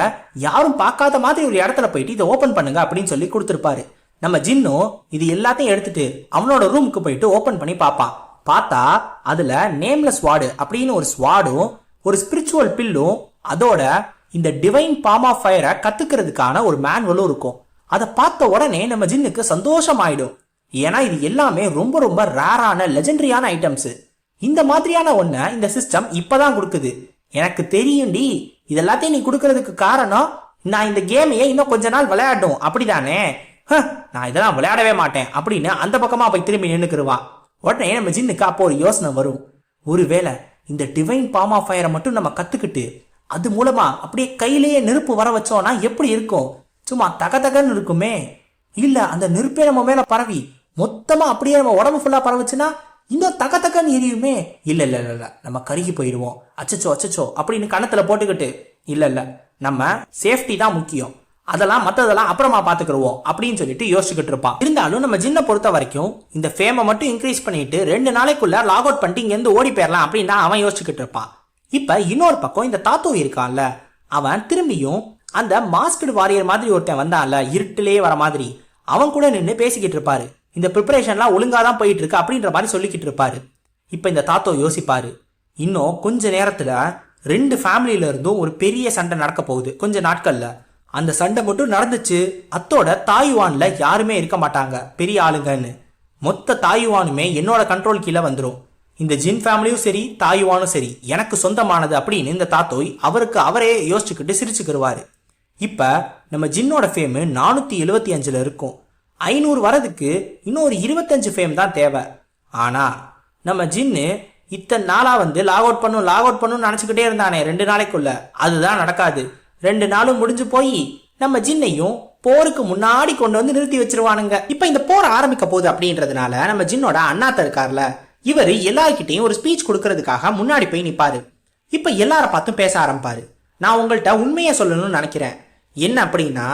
யாரும் பார்க்காத மாதிரி ஒரு இடத்துல போயிட்டு இதை ஓபன் பண்ணுங்க அப்படின்னு சொல்லி கொடுத்துருப்பாரு. நம்ம ஜின்னும் இது எல்லாத்தையும் எடுத்துட்டு அவனோட ரூமுக்கு போயிட்டு ஓபன் பண்ணி பார்ப்பான் பார்த்தா அதுல நேம்லெஸ் வார்டு அப்படின்னு ஒரு ஸ்வாடும் ஒரு ஸ்பிரிச்சுவல் பில்லும் அதோட இந்த டிவைன் பாம் ஆஃப் ஃபயரை கத்துக்கிறதுக்கான ஒரு மேனுவலும் இருக்கும். அதை பார்த்த உடனே நம்ம ஜின்னுக்கு சந்தோஷம் ஆயிடும் ஏன்னா இது எல்லாமே ரொம்ப ரொம்ப ரேரான லெஜெண்டரியான ஐட்டம்ஸ் இந்த மாதிரியான ஒன்ன இந்த சிஸ்டம் இப்பதான் கொடுக்குது. எனக்கு தெரியும்டி இது எல்லாத்தையும் நீ கொடுக்கறதுக்கு காரணம் நான் இந்த கேமையே இன்னும் கொஞ்ச நாள் விளையாடும் அப்படிதானே? நான் இதெல்லாம் விளையாடவே மாட்டேன் அப்படின்னு அந்த பக்கமா போய் திரும்பி நின்றுக்குருவா உடனே நம்ம ஜின்னுக்கு அப்போ ஒரு யோசனை வரும். ஒருவேளை இந்த டிவைன் பாம் ஆஃப் ஃபயரை மட்டும் நம்ம கத்துக்கிட்டு அது மூலமா அப்படியே கையிலேயே நெருப்பு வர வச்சோம்னா எப்படி இருக்கும்? சும்மா தக தகன்னு இருக்குமே. இல்ல அந்த நெருப்பே நம்ம மேல பரவி மொத்தமா அப்படியே நம்ம உடம்பு ஃபுல்லா பரவுச்சுன்னா இன்னும் தக தக்கன்னு எரியுமே. இல்லை இல்ல இல்ல இல்ல நம்ம கருகி போயிடுவோம். அச்சச்சோ அச்சச்சோ அப்படின்னு கணத்துல போட்டுக்கிட்டு இல்ல இல்ல நம்ம சேஃப்டி தான் முக்கியம். அதெல்லாம் மற்றதெல்லாம் அப்புறமா பார்த்துக்கிடுவோம் அப்படின்னு சொல்லிட்டு யோசிச்சுக்கிட்டு இருப்பான் இருந்தாலும் நம்ம ஜின்ன பொறுத்த வரைக்கும் இந்த ஃபேமை மட்டும் இன்க்ரீஸ் பண்ணிட்டு ரெண்டு நாளைக்குள்ள லாக் அவுட் பண்ணிட்டு இங்கேருந்து ஓடி போயிடலாம் அப்படின்னு தான் அவன் யோசிச்சுக்கிட்டு இருப்பான் இப்போ இன்னொரு பக்கம் இந்த தாத்து இருக்கான்ல அவன் திரும்பியும் அந்த மாஸ்கடு வாரியர் மாதிரி ஒருத்தன் வந்தான்ல இருட்டிலேயே வர மாதிரி. அவன் கூட நின்று பேசிக்கிட்டு இருப்பாரு. இந்த ப்ரிப்பரேஷன்லாம் ஒழுங்காக தான் போயிட்டு இருக்கு அப்படின்ற மாதிரி சொல்லிக்கிட்டு இருப்பாரு. இப்போ இந்த தாத்தோ யோசிப்பாரு இன்னும் கொஞ்ச நேரத்தில் ரெண்டு ஃபேமிலியில இருந்தும் ஒரு பெரிய சண்டை நடக்க போகுது கொஞ்ச நாட்களில். அந்த சண்டை மட்டும் நடந்துச்சு. அத்தோட தாய்வான்ல யாருமே இருக்க மாட்டாங்க. பெரிய ஆளுங்கன்னு. மொத்த தாய்வானுமே என்னோட கண்ட்ரோல் கீழே வந்துடும் இந்த ஜின் ஃபேமிலியும் சரி தாய்வானும் சரி எனக்கு சொந்தமானது அப்படின்னு இந்த தாத்தோய் அவருக்கு அவரே யோசிச்சுக்கிட்டு சிரிச்சுக்கிடுவாரு இப்ப நம்ம ஜின்னோட ஃபேமு நானூத்தி எழுபத்தி அஞ்சுல இருக்கும். ஐநூறு வரதுக்கு இன்னும் ஒரு இருபத்தஞ்சு ஃபேம் தான் தேவை. ஆனா நம்ம ஜின்னு இத்தனை நாளா வந்து லாக் அவுட் பண்ணும் லாக் அவுட் பண்ணும் நினச்சிக்கிட்டே இருந்தானே ரெண்டு நாளைக்குள்ள. அதுதான் நடக்காது. ரெண்டு நாளும் முடிஞ்சு போய் நம்ம ஜின்னையும் போருக்கு முன்னாடி கொண்டு வந்து நிறுத்தி வச்சிருவானுங்க. இப்ப இந்த போர் ஆரம்பிக்க போகுது அப்படின்றதுனால நம்ம ஜின்னோட அண்ணாத்த இருக்கார்ல இவர் எல்லார்கிட்டையும் ஒரு ஸ்பீச் கொடுக்கறதுக்காக முன்னாடி போய் நிப்பாரு. இப்ப எல்லார பார்த்தும் பேச ஆரம்பிப்பாரு. நான் உங்கள்கிட்ட உண்மையை சொல்லணும்னு நினைக்கிறேன். என்ன அப்படின்னா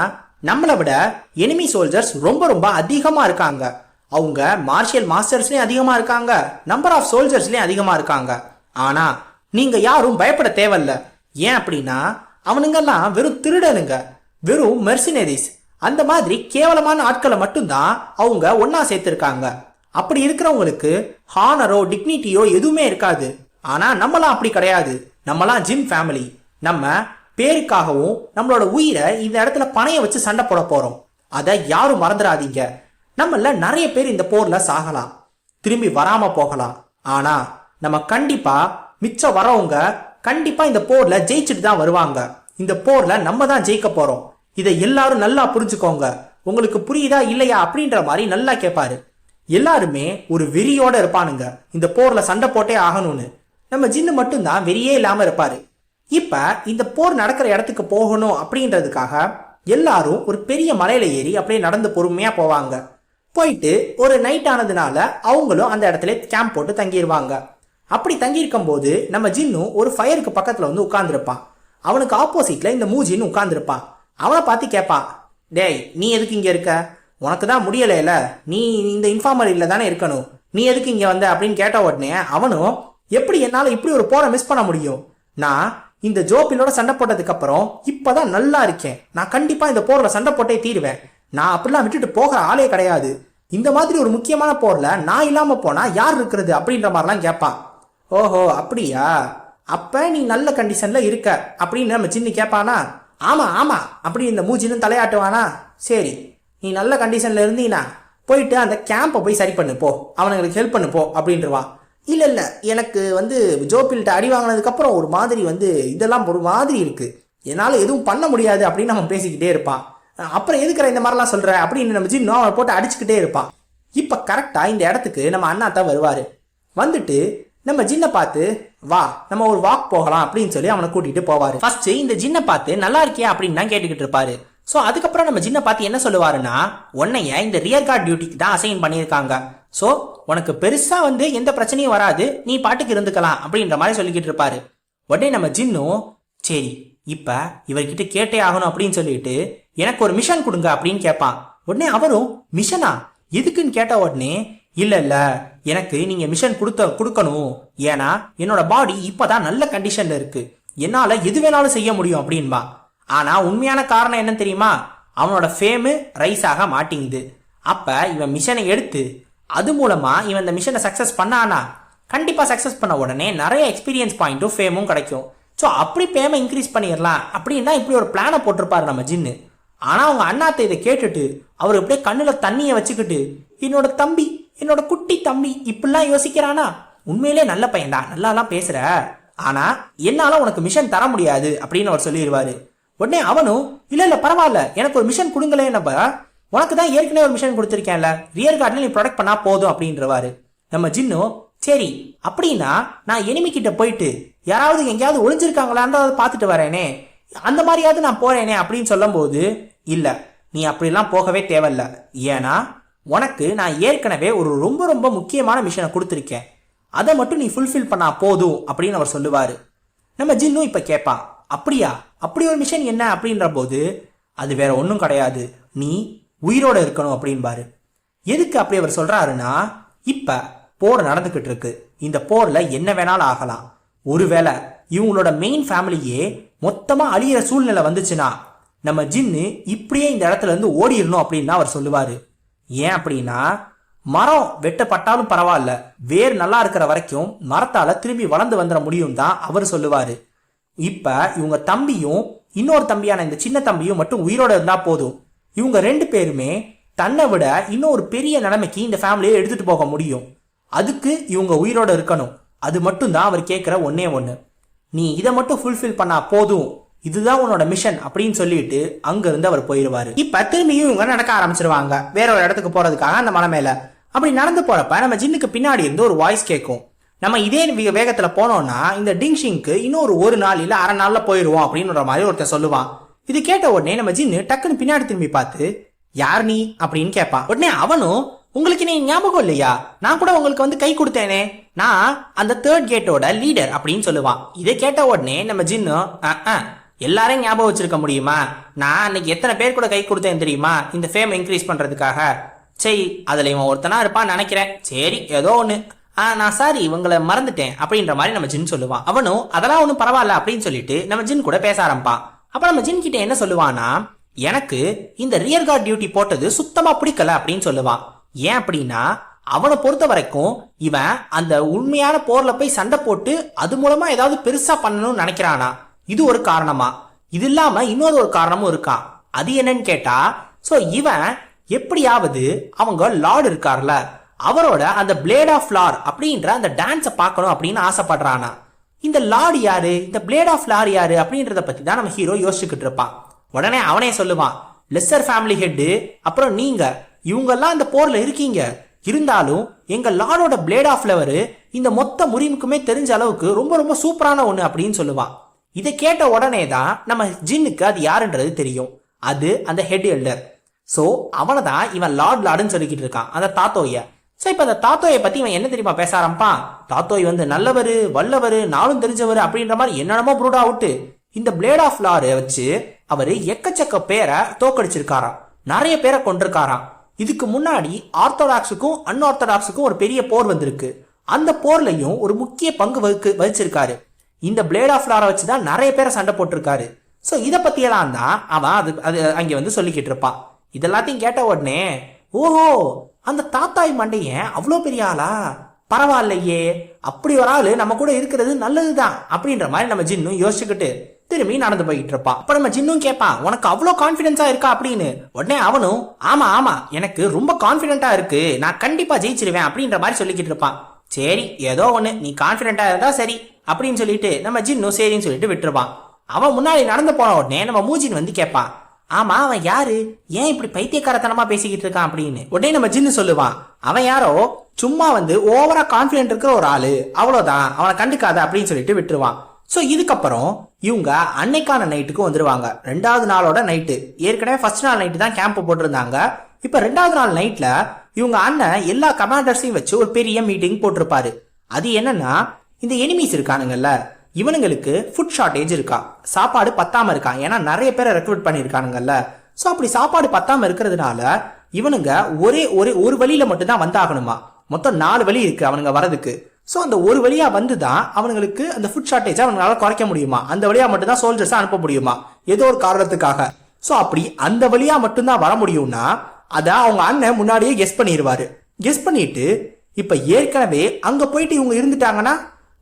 நம்மளை விட எனிமி சோல்ஜர்ஸ் ரொம்ப ரொம்ப அதிகமா இருக்காங்க. அவங்க மார்ஷியல் மாஸ்டர்ஸ்லயும் அதிகமா இருக்காங்க. நம்பர் ஆஃப் சோல்ஜர்ஸ்லயும் அதிகமா இருக்காங்க. ஆனா நீங்க யாரும் பயப்பட தேவையில்ல. ஏன் அப்படின்னா அவனுங்கெல்லாம் வெறும் திருடனுங்க வெறும் மெர்சினரிஸ் அந்த மாதிரி கேவலமான ஆட்களை மட்டும்தான் அவங்க ஒன்னா சேர்த்துருக்காங்க. அப்படி இருக்கிறவங்களுக்கு ஹானரோ டிக்னிட்டியோ எதுவுமே இருக்காது. ஆனா நம்மளாம் அப்படி கிடையாது. நம்மளாம் ஜிம் ஃபேமிலி நம்ம பேருக்காகவும் நம்மளோட உயிரை இந்த இடத்துல பணைய வச்சு சண்டை போட போறோம். அதை யாரும் மறந்துடாதீங்க. நம்மள நிறைய பேர் இந்த போர்ல சாகலாம். திரும்பி வராம போகலாம். ஆனா நம்ம கண்டிப்பா மிச்சம் வரவங்க கண்டிப்பா இந்த போர்ல ஜெயிச்சுட்டு தான் வருவாங்க. இந்த போர்ல நம்ம தான் ஜெயிக்க போறோம். இதை எல்லாரும் நல்லா புரிஞ்சுக்கோங்க. உங்களுக்கு புரியுதா இல்லையா அப்படின்ற மாதிரி நல்லா கேட்பாரு எல்லாருமே ஒரு வெறியோட இருப்பானுங்க. இந்த போர்ல சண்டை போட்டே ஆகணும்னு. நம்ம ஜின்னு மட்டும்தான் வெறியே இல்லாம இருப்பாரு. இப்ப இந்த போர் நடக்கிற இடத்துக்கு போகணும் அப்படின்றதுக்காக எல்லாரும் ஒரு பெரிய மலையில ஏறி அப்படியே நடந்து பொறுமையா போவாங்க. போயிட்டு ஒரு நைட் ஆனதுனால அவங்களும் அந்த இடத்துல கேம்ப் போட்டு தங்கிடுவாங்க அப்படி தங்கியிருக்கும் போது நம்ம ஜின்னு ஒரு ஃபயருக்கு பக்கத்துல வந்து உட்கார்ந்துருப்பான். அவனுக்கு ஆப்போசிட்ல இந்த மூஜின்னு உட்கார்ந்துருப்பான். அவனை பார்த்து கேட்பா டேய் நீ எதுக்கு இங்க இருக்க? உனக்கு தான் முடியலையில. நீ இந்த இன்ஃபார்மரில தானே இருக்கணும். நீ எதுக்கு இங்க வந்த? அப்படின்னு கேட்ட உடனே அவனும் எப்படி என்னால இப்படி ஒரு போரை மிஸ் பண்ண முடியும்? நான் இந்த ஜோப்பிலோட சண்டை போட்டதுக்கு அப்புறம் இப்பதான் நல்லா இருக்கேன். நான் கண்டிப்பா இந்த போர்ல சண்டை போட்டே தீருவேன். நான் அப்படிலாம் விட்டுட்டு போகிற ஆளே கிடையாது. இந்த மாதிரி ஒரு முக்கியமான போர்ல நான் இல்லாம போனா யார் இருக்கிறது? அப்படின்ற மாதிரிலாம் கேட்பான் ஓஹோ அப்படியா? அப்ப நீ நல்ல கண்டிஷன்ல இருக்க அப்படின்னு நம்ம சின்ன கேட்பானா ஆமா ஆமா அப்படி இந்த மூச்சின்னு தலையாட்டுவானா? சரி நீ நல்ல கண்டிஷன்ல இருந்தீனா போயிட்டு அந்த கேம்பை போய் சரி பண்ணு போ. அவனுங்களுக்கு ஹெல்ப் பண்ணு போ அப்படின்றவான் இல்ல இல்ல எனக்கு வந்து ஜோப்பில்ட்ட அடி வாங்கினதுக்கு அப்புறம் ஒரு மாதிரி வந்து இதெல்லாம் ஒரு மாதிரி இருக்கு. என்னால எதுவும் பண்ண முடியாது அப்படின்னு அவன் பேசிக்கிட்டே இருப்பான் அப்புறம் எதுக்குற இந்த மாதிரிலாம் சொல்ற அப்படின்னு நம்ம ஜின்னு அவனை போட்டு அடிச்சுக்கிட்டே இருப்பான் இப்ப கரெக்டா இந்த இடத்துக்கு நம்ம அண்ணா தான் வருவாரு. வந்துட்டு நம்ம ஜின்னை பார்த்து வா நம்ம ஒரு வாக் போகலாம் அப்படின்னு சொல்லி அவனை கூட்டிட்டு போவாரு. ஃபர்ஸ்ட் இந்த ஜின்னை பார்த்து நல்லா இருக்கியா? அப்படின்னு தான் கேட்டுக்கிட்டு இருப்பாரு. ஸோ அதுக்கப்புறம் நம்ம ஜின்னை பார்த்து என்ன சொல்லுவாருன்னா உன்னைய இந்த ரியர் கார்டு டியூட்டிக்கு தான் அசைன் பண்ணியிருக்காங்க. ஸோ உனக்கு பெருசாக வந்து எந்த பிரச்சனையும் வராது. நீ பாட்டுக்கு இருந்துக்கலாம் அப்படின்ற மாதிரி சொல்லிக்கிட்டு இருப்பாரு. உடனே நம்ம ஜின்னும் சரி இப்போ இவர்கிட்ட கேட்டே ஆகணும் அப்படின்னு சொல்லிட்டு எனக்கு ஒரு மிஷன் கொடுங்க அப்படின்னு கேட்பான். உடனே அவரும் மிஷனா எதுக்குன்னு கேட்ட உடனே இல்லை இல்லை எனக்கு நீங்க மிஷன் கொடுத்த கொடுக்கணும். ஏன்னா என்னோட பாடி இப்பதான் நல்ல கண்டிஷன்ல இருக்கு. என்னால எது வேணாலும் செய்ய முடியும் அப்படின்பா. ஆனா உண்மையான காரணம் என்ன தெரியுமா? அவனோட ஃபேமு ரைஸ் ஆக மாட்டேங்குது. அப்ப இவன் மிஷனை எடுத்து அது மூலமா இவன் இந்த மிஷனை சக்சஸ் பண்ணானா? கண்டிப்பா சக்சஸ் பண்ண உடனே நிறைய எக்ஸ்பீரியன்ஸ் பாயிண்ட்டும் ஃபேமும் கிடைக்கும். ஸோ அப்படி ஃபேமை இன்க்ரீஸ் பண்ணிடலாம். அப்படின்னு தான் இப்படி ஒரு பிளானை போட்டிருப்பாரு நம்ம ஜின்னு. ஆனால் அவங்க அண்ணாத்தை இதை கேட்டுட்டு அவர் அப்படியே கண்ணில் தண்ணியை வச்சுக்கிட்டு என்னோட தம்பி என்னோட குட்டி தம்பி இப்படிலாம் யோசிக்கிறானா? உண்மையிலே நல்ல பையன்தான் நல்லாலாம் பேசுற. ஆனா என்னால உனக்கு மிஷன் தர முடியாது அப்படின்னு அவர் சொல்லிடுவாரு. உடனே அவனும் இல்ல இல்ல பரவாயில்ல எனக்கு ஒரு மிஷன் கொடுங்களேன்னப்ப உனக்கு தான் ஏற்கனவே ஒரு மிஷன் கொடுத்துருக்கேன்ல. ரியர் கார்டில் நீ ப்ரொடக்ட் பண்ணா போதும் அப்படின்றவாரு. நம்ம ஜின்னும் சரி அப்படின்னா நான் எனிமி கிட்ட போயிட்டு யாராவது எங்கேயாவது ஒளிஞ்சிருக்காங்களான்றதை பார்த்துட்டு வரேனே. அந்த மாதிரியாவது நான் போறேனே அப்படின்னு சொல்லும்போது இல்லை நீ அப்படிலாம் போகவே தேவையில்ல. ஏன்னா உனக்கு நான் ஏற்கனவே ஒரு ரொம்ப ரொம்ப முக்கியமான மிஷனை கொடுத்துருக்கேன். அதை மட்டும் நீ ஃபுல்ஃபில் பண்ணா போதும் அப்படின்னு அவர் சொல்லுவார். நம்ம ஜின்னும் இப்போ கேட்பான் அப்படியா? அப்படி ஒரு மிஷன் என்ன? அப்படின்ற போது அது வேற ஒன்றும் கிடையாது. நீ உயிரோட இருக்கணும் அப்படின்பாரு எதுக்கு அப்படி அவர் சொல்கிறாருன்னா இப்போ போர் நடந்துக்கிட்டு இருக்கு. இந்த போரில் என்ன வேணாலும் ஆகலாம். ஒருவேளை இவங்களோட மெயின் ஃபேமிலியே மொத்தமாக அழியிற சூழ்நிலை வந்துச்சுன்னா நம்ம ஜின்னு இப்படியே இந்த இடத்துல இருந்து ஓடிடணும் அப்படின்னு தான் அவர் சொல்லுவார். ஏன் அப்படின்னா மரம் வெட்டப்பட்டாலும் பரவாயில்ல வேர் நல்லா இருக்கிற வரைக்கும் மரத்தால் திரும்பி வளர்ந்து வந்துட முடியும் தான் அவர் சொல்லுவார். இப்போ இவங்க தம்பியும் இன்னொரு தம்பியான இந்த சின்ன தம்பியும் மட்டும் உயிரோட இருந்தால் போதும். இவங்க ரெண்டு பேருமே தன்னை விட இன்னொரு பெரிய நிலைமைக்கு இந்த ஃபேமிலியை எடுத்துகிட்டு போக முடியும். அதுக்கு இவங்க உயிரோட இருக்கணும். அது மட்டும் தான் அவர் கேட்குற ஒன்னே ஒன்று நீ இதை மட்டும் ஃபுல்ஃபில் பண்ணா போதும். இதுதான் உன்னோட மிஷன் அப்படின்னு சொல்லிட்டு அங்க இருந்து அவர் போயிடுவாரு இப்ப திரும்பியும் இவங்க நடக்க ஆரம்பிச்சிருவாங்க. வேற ஒரு இடத்துக்கு போறதுக்காக அந்த மலை மேல. அப்படி நடந்து போறப்ப நம்ம ஜின்னுக்கு பின்னாடி இருந்து ஒரு வாய்ஸ் கேட்கும் நம்ம இதே வேகத்துல போனோம்னா இந்த டிங்ஷிங்க்கு இன்னும் ஒரு ஒரு நாள் இல்ல அரை நாள்ல போயிருவோம் அப்படின்ற மாதிரி ஒருத்தர் சொல்லுவான். இது கேட்ட உடனே நம்ம ஜின்னு டக்குன்னு பின்னாடி திரும்பி பார்த்து யார் நீ? அப்படின்னு கேட்பான். உடனே அவனும் உங்களுக்கு நீ ஞாபகம் இல்லையா? நான் கூட உங்களுக்கு வந்து கை கொடுத்தேனே. நான் அந்த தேர்ட் கேட்டோட லீடர் அப்படின்னு சொல்லுவான். இதை கேட்ட உடனே நம்ம ஜின்னு எல்லாரையும் ஞாபகம் வச்சிருக்க முடியுமா? நான் அன்னைக்கு எத்தனை பேர் கூட கை கொடுத்தேன் தெரியுமா? இந்த ஃபேம் இன்க்ரீஸ் பண்றதுக்காக. சரி அதுல இவன் ஒருத்தனா இருப்பான்னு நினைக்கிறேன். சரி ஏதோ ஒண்ணு. ஆ நான் சாரி இவங்களை மறந்துட்டேன் அப்படின்ற மாதிரி நம்ம ஜின் சொல்லுவான். அவனும் அதெல்லாம் ஒன்றும் பரவாயில்ல அப்படின்னு சொல்லிட்டு நம்ம ஜின் கூட பேச ஆரம்பிப்பான். அப்ப நம்ம ஜின் கிட்ட என்ன சொல்லுவான்னா எனக்கு இந்த ரியர் கார்டு டியூட்டி போட்டது சுத்தமா பிடிக்கல அப்படின்னு சொல்லுவான். ஏன் அப்படின்னா அவனை பொறுத்த வரைக்கும் இவன் அந்த உண்மையான போர்ல போய் சண்டை போட்டு அது மூலமா ஏதாவது பெருசா பண்ணணும்னு நினைக்கிறானா? இது ஒரு காரணமா? இது இல்லாம இன்னொரு ஒரு காரணமும் இருக்கான் அது என்னன்னு கேட்டா சோ இவன் எப்படியாவது அவங்க லார்டு இருக்கார்ல அவரோட அந்த பிளேட் ஆஃப் லார் அப்படின்ற அந்த டான்ஸை பார்க்கணும் அப்படின்னு ஆசைப்படுறானா. இந்த லார்டு யாரு? இந்த பிளேட் ஆஃப் லார் யாரு? அப்படின்றத பத்தி தான் நம்ம ஹீரோ யோசிச்சுக்கிட்டு இருப்பான். உடனே அவனே சொல்லுவான் லெஸ்ஸர் ஃபேமிலி ஹெட்டு அப்புறம் நீங்க இவங்கெல்லாம் அந்த போர்ல இருக்கீங்க. இருந்தாலும் எங்க லார்டோட பிளேட் ஆஃப் லவர் இந்த மொத்த முறிமுக்குமே தெரிஞ்ச அளவுக்கு ரொம்ப ரொம்ப சூப்பரான ஒண்ணு அப்படின்னு சொல்லுவான். இதை கேட்ட உடனே தான் நம்ம ஜின்னுக்கு அது யாருன்றது தெரியும். அது அந்த ஹெட் எல்டர் ஸோ அவனை தான் இவன் லார்ட் லார்டுன்னு சொல்லிக்கிட்டு இருக்கான். அந்த தாத்தோய. ஸோ இப்போ அந்த தாத்தோயை பற்றி இவன் என்ன தெரியுமா பேச ஆரம்பிப்பான்? தாத்தோய் வந்து நல்லவர் வல்லவர் நாளும் தெரிஞ்சவர் அப்படின்ற மாதிரி என்னென்னமோ ப்ரூட் அவுட்டு இந்த பிளேட் ஆஃப் லாரை வச்சு அவர் எக்கச்சக்க பேரை தோக்கடிச்சிருக்காராம். நிறைய பேரை கொண்டிருக்காராம் இதுக்கு முன்னாடி ஆர்த்தோடாக்ஸுக்கும் அன்ஆர்த்தடாக்ஸுக்கும் ஒரு பெரிய போர் வந்திருக்கு. அந்த போர்லையும் ஒரு முக்கிய பங்கு வகுக்கு வகிச்சிருக்காரு. இந்த பிளேட் ஆஃப் லாரை வச்சு தான் நிறைய பேரை சண்டை போட்டிருக்காரு. ஸோ இதை பற்றியெல்லாம் தான் அவன் அது அது அங்கே வந்து சொல்லிக்கிட்டு இருப்பான் இதெல்லாத்தையும் கேட்ட உடனே ஓஹோ அந்த தாத்தாய் மண்டையன் அவ்வளோ பெரிய ஆளா? பரவாயில்லையே அப்படி ஒரு ஆள் நம்ம கூட இருக்கிறது நல்லது தான் அப்படின்ற மாதிரி நம்ம ஜின்னும் யோசிச்சுக்கிட்டு திரும்பி நடந்து போய்கிட்டு இருப்பான் அப்ப நம்ம ஜின்னும் கேட்பான் உனக்கு அவ்வளோ கான்ஃபிடென்ஸா இருக்கா அப்படின்னு? உடனே அவனும் ஆமா ஆமா எனக்கு ரொம்ப கான்ஃபிடென்ட்டா இருக்கு நான் கண்டிப்பா ஜெயிச்சிருவேன் அப்படின்ற மாதிரி சொல்லிக்கிட்டு இருப்பான் சரி ஏதோ ஒன்று நீ கான்ஃபிடென்ட்டா இருந்தா சரி அப்படின்னு சொல்லிட்டு நம்ம ஜின்னும் சரின்னு சொல்லிட்டு விட்டுருப்பான் அவன் முன்னாடி நடந்து போன உடனே நம்ம மூஜின் வந்து கேட்பான். ஆமா அவன் யாரு? ஏன் இப்படி பைத்தியக்காரத்தனமா பேசிக்கிட்டு இருக்கான் அப்படின்னு. உடனே நம்ம ஜின்னு சொல்லுவான். அவன் யாரோ? சும்மா வந்து ஓவரா கான்பிடென்ட் இருக்கிற ஒரு ஆளு. அவ்வளவுதான். அவனை கண்டுக்காத அப்படின்னு சொல்லிட்டு விட்டுருவான். ஸோ இதுக்கப்புறம் இவங்க அன்னைக்கான நைட்டுக்கு வந்துருவாங்க. ரெண்டாவது நாளோட நைட்டு ஏற்கனவே ஃபர்ஸ்ட் நாள் நைட்டு தான் கேம்ப் போட்டிருந்தாங்க. இப்போ ரெண்டாவது நாள் நைட்டில் இவங்க அண்ணன் எல்லா கமாண்டர்ஸையும் வச்சு ஒரு பெரிய மீட்டிங் போட்டிருப்பாரு. அது என்னன்னா இந்த எனிமீஸ் இருக்கானுங்கல்ல இவனுங்களுக்கு ஃபுட் ஷார்ட்டேஜ் இருக்கா? சாப்பாடு பத்தாம இருக்கான் ஏன்னா நிறைய பேரை ரெக்ரூட் பண்ணியிருக்கானுங்கல்ல. ஸோ அப்படி சாப்பாடு பத்தாம இருக்கிறதுனால இவனுங்க ஒரே ஒரே ஒரு வழியில மட்டும் தான் வந்தாகணுமா? மொத்தம் நாலு வழி இருக்கு அவனுங்க வரதுக்கு ஸோ அந்த ஒரு வழியா வந்து தான் அவனுங்களுக்கு அந்த ஃபுட் ஷார்ட்டேஜ் அவங்களால குறைக்க முடியுமா? அந்த வழியா மட்டும் தான் சோல்ஜர்ஸ் அனுப்ப முடியுமா? ஏதோ ஒரு காரணத்துக்காக. ஸோ அப்படி அந்த வழியா மட்டும்தான் வர முடியும்னா அதை அவங்க அண்ணன் முன்னாடியே கெஸ் பண்ணிடுவாரு கெஸ் பண்ணிட்டு இப்ப ஏற்கனவே அங்க போயிட்டு இவங்க இருந்துட்டாங்கன்னா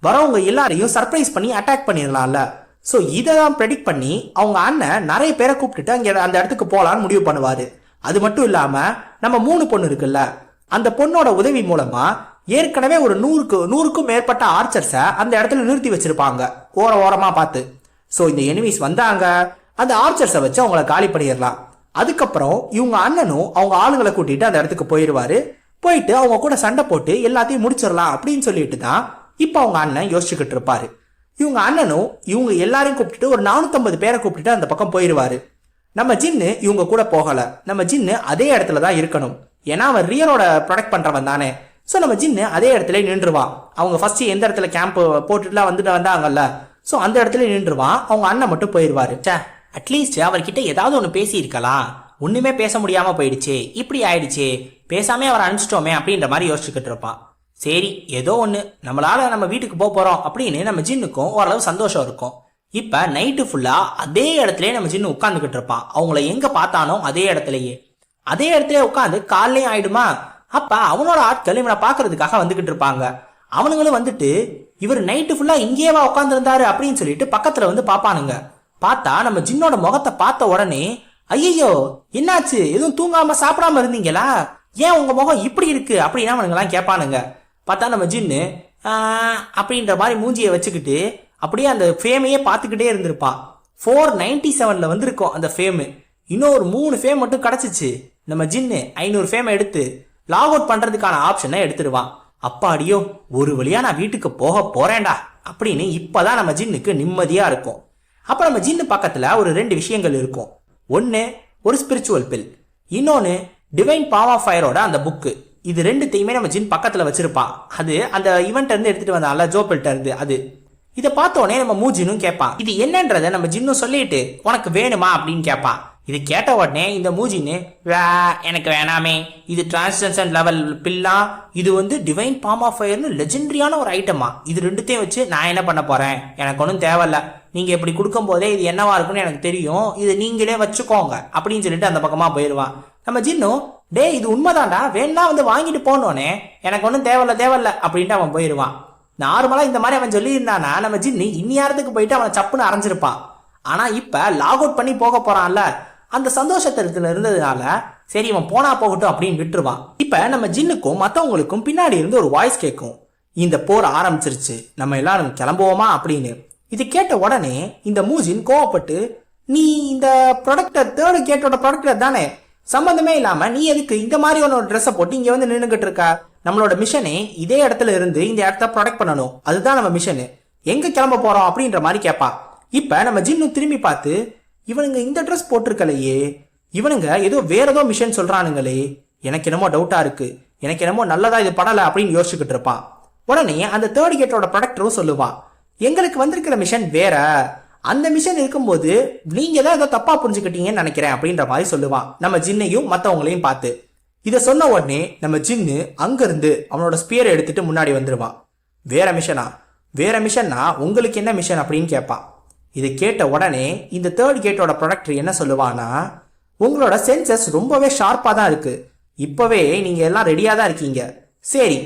வரவங்க எல்லாரையும் சர்ப்ரைஸ் பண்ணி அட்டாக் பண்ணிடலாம்ல. ஸோ இதை தான் ப்ரெடிக்ட் பண்ணி அவங்க அண்ணன் நிறைய பேரை கூப்பிட்டுட்டு அங்கே அந்த இடத்துக்கு போகலான்னு முடிவு பண்ணுவார். அது மட்டும் இல்லாமல் நம்ம மூணு பொண்ணு இருக்குல்ல அந்த பொண்ணோட உதவி மூலமாக ஏற்கனவே ஒரு நூறுக்கு நூறுக்கும் மேற்பட்ட ஆர்ச்சர்ஸை அந்த இடத்துல நிறுத்தி வச்சிருப்பாங்க ஓர ஓரமாக பார்த்து. ஸோ இந்த எனிமீஸ் வந்தாங்க அந்த ஆர்ச்சர்ஸை வச்சு அவங்கள காலி பண்ணிடலாம். அதுக்கப்புறம் இவங்க அண்ணனும் அவங்க ஆளுங்களை கூட்டிகிட்டு அந்த இடத்துக்கு போயிடுவாரு. போயிட்டு அவங்க கூட சண்டை போட்டு எல்லாத்தையும் முடிச்சிடலாம் அப்படின்னு சொல்லிட்டு தான் இப்போ அவங்க அண்ணன் யோசிச்சுக்கிட்டு இருப்பாரு. இவங்க அண்ணனும் இவங்க எல்லாரையும் கூப்பிட்டுட்டு ஒரு நானூத்தம்பது பேரை கூப்பிட்டுட்டு அந்த பக்கம் போயிடுவாரு நம்ம ஜின்னு இவங்க கூட போகல. நம்ம ஜின்னு அதே இடத்துல தான் இருக்கணும். ஏன்னா அவன் ரியரோட ப்ரொடக்ட் பண்றவன் தானே. ஸோ நம்ம ஜின்னு அதே இடத்துல நின்றுவான் அவங்க ஃபர்ஸ்ட் எந்த இடத்துல கேம்ப் போட்டுட்டுலாம் வந்துட்டு வந்தாங்கல்ல. ஸோ அந்த இடத்துல நின்றுவான் அவங்க அண்ணன் மட்டும் போயிடுவாரு சே அட்லீஸ்ட் அவர்கிட்ட ஏதாவது ஒன்று பேசியிருக்கலாம் ஒன்றுமே பேச முடியாமல் போயிடுச்சு. இப்படி ஆயிடுச்சே. பேசாமே அவரை அனுப்பிச்சிட்டோமே அப்படின்ற மாதிரி யோசிச்சுக்கிட்டு இருப்பான். சரி ஏதோ ஒன்று நம்மளால நம்ம வீட்டுக்கு போக போகிறோம் அப்படின்னு நம்ம ஜின்னுக்கும் ஓரளவு சந்தோஷம் இருக்கும். இப்போ நைட்டு ஃபுல்லாக அதே இடத்துலயே நம்ம ஜின்னு உட்காந்துக்கிட்டு இருப்பான். அவங்கள எங்கே பார்த்தானோ அதே இடத்துலயே. அதே இடத்துல உட்காந்து காலையும் ஆயிடுமா? அப்போ அவனோட ஆட்கள் இவனை பார்க்கறதுக்காக வந்துக்கிட்டு இருப்பாங்க. அவனுங்களும் வந்துட்டு இவர் நைட்டு ஃபுல்லாக இங்கேயேவா உட்காந்துருந்தாரு அப்படின்னு சொல்லிட்டு பக்கத்தில் வந்து பார்ப்பானுங்க. பார்த்தா நம்ம ஜின்னோட முகத்தை பார்த்த உடனே ஐயையோ என்னாச்சு? எதுவும் தூங்காம சாப்பிடாம இருந்தீங்களா? ஏன் உங்க முகம் இப்படி இருக்கு? அப்படின்னா அவனுங்கெல்லாம் கேட்பானுங்க. பார்த்தா நம்ம ஜின்னு அப்படின்ற மாதிரி மூஞ்சியை வச்சுக்கிட்டு அப்படியே அந்த ஃபேமையே பார்த்துக்கிட்டே இருந்திருப்பா. ஃபோர் நைன்டி செவனில் வந்திருக்கோம் அந்த ஃபேமு இன்னும் ஒரு மூணு ஃபேம் மட்டும் கிடச்சிச்சு. நம்ம ஜின்னு ஐநூறு ஃபேமை எடுத்து லாக் அவுட் பண்ணுறதுக்கான ஆப்ஷனை எடுத்துடுவான். அப்பாடியோ ஒரு வழியாக நான் வீட்டுக்கு போக போகிறேன்டா அப்படின்னு இப்பதான் நம்ம ஜின்னுக்கு நிம்மதியாக இருக்கும். அப்போ நம்ம ஜின்னு பக்கத்தில் ஒரு ரெண்டு விஷயங்கள் இருக்கும். ஒன்று ஒரு ஸ்பிரிச்சுவல் பில் இன்னொன்று டிவைன் பாவா ஃபயரோட அந்த புக்கு இது ரெண்டுத்தையுமே நம்ம ஜின் பக்கத்தில் வச்சிருப்பான் அது அந்த இவெண்ட் இருந்து எடுத்துட்டு வந்தான்ல ஜோப்பில்ட்ட இருந்து அது. இதை பார்த்த உடனே நம்ம மூஜினும் கேட்பான் இது என்னன்றதை நம்ம ஜின்னும் சொல்லிட்டு உனக்கு வேணுமா? அப்படின்னு கேட்பான் இது கேட்ட உடனே இந்த மூஜின்னு வே எனக்கு வேணாமே. இது டிரான்ஸ்டன்சன் லெவல் பில்லா இது வந்து டிவைன் பாம் ஆஃப் ஃபயர்னு லெஜெண்டரியான ஒரு ஐட்டமா இது ரெண்டுத்தையும் வச்சு நான் என்ன பண்ண போறேன்? எனக்கு ஒன்றும் தேவையில்ல. நீங்க இப்படி கொடுக்கும் போதே இது என்னவா இருக்கும்னு எனக்கு தெரியும். இது நீங்களே வச்சுக்கோங்க. அப்படின்னு சொல்லிட்டு அந்த பக்கமா போயிடுவான் நம்ம ஜின்னு டே இது உண்மைதான்டா. வேணா வந்து வாங்கிட்டு போனோனே. எனக்கு ஒன்றும் தேவையில்ல தேவையில்ல. அப்படின்ட்டு அவன் போயிடுவான் நார்மலாக இந்த மாதிரி அவன் சொல்லியிருந்தானா நம்ம ஜின்னு இன்னியாரத்துக்கு போயிட்டு அவன் சப்புன்னு அரைஞ்சிருப்பான். ஆனால் இப்போ லாக் அவுட் பண்ணி போக போகிறான்ல அந்த சந்தோஷத்தில் இருந்ததுனால சரி இவன் போனா போகட்டும் அப்படின்னு விட்டுருவான். இப்போ நம்ம ஜின்னுக்கும் மற்றவங்களுக்கும் பின்னாடி இருந்து ஒரு வாய்ஸ் கேட்கும். இந்த போர் ஆரம்பிச்சிருச்சு. நம்ம எல்லாரும் கிளம்புவோமா? அப்படின்னு. இது கேட்ட உடனே இந்த மூஜின் கோவப்பட்டு நீ இந்த ப்ராடக்டை தேர்டு கேட்டோட ப்ராடக்டர் தானே? சம்பந்தமே இல்லாம நீ எதுக்கு இந்த மாதிரி ஒரு ட்ரெஸ்ஸை போட்டு இங்க வந்து நின்னுகிட்டு இருக்கா? நம்மளோட மிஷனே இதே இடத்துல இருந்து இந்த இடத்த ப்ரொடெக்ட் பண்ணணும். அதுதான் நம்ம மிஷனு எங்க கிளம்ப போறோம் அப்படின்ற மாதிரி கேட்பா இப்ப நம்ம ஜின்னு திரும்பி பார்த்து இவனுங்க இந்த ட்ரெஸ் போட்டிருக்கலையே. இவனுங்க ஏதோ வேற ஏதோ மிஷன் சொல்றானுங்களே. எனக்கு என்னமோ டவுட்டா இருக்கு. எனக்கு என்னமோ நல்லதா இது படல அப்படின்னு யோசிச்சுக்கிட்டு இருப்பான். உடனே அந்த தேர்ட் கேட்டோட ப்ரொடக்டரும் சொல்லுவான் எங்களுக்கு வந்திருக்கிற மிஷன் வேற. அந்த மிஷன் இருக்கும்போது நீங்க தான் ஏதோ தப்பா புரிஞ்சுக்கிட்டீங்கன்னு நினைக்கிறேன் அப்படின்ற மாதிரி சொல்லுவான். நம்ம ஜின்னையும் மற்றவங்களையும் பார்த்து. இதை சொன்ன உடனே நம்ம ஜின்னு அங்கிருந்து அவனோட ஸ்பியரை எடுத்துட்டு முன்னாடி வந்துடுவான் வேற மிஷனா வேற மிஷன்னா உங்களுக்கு என்ன மிஷன் அப்படின்னு கேட்பான். இதை கேட்ட உடனே இந்த தேர்ட் கேட்டோட ப்ராடக்ட் என்ன சொல்லுவான்னா உங்களோட சென்சஸ் ரொம்பவே ஷார்ப்பாக தான் இருக்கு. இப்போவே நீங்கள் எல்லாம் ரெடியாக தான் இருக்கீங்க. சரி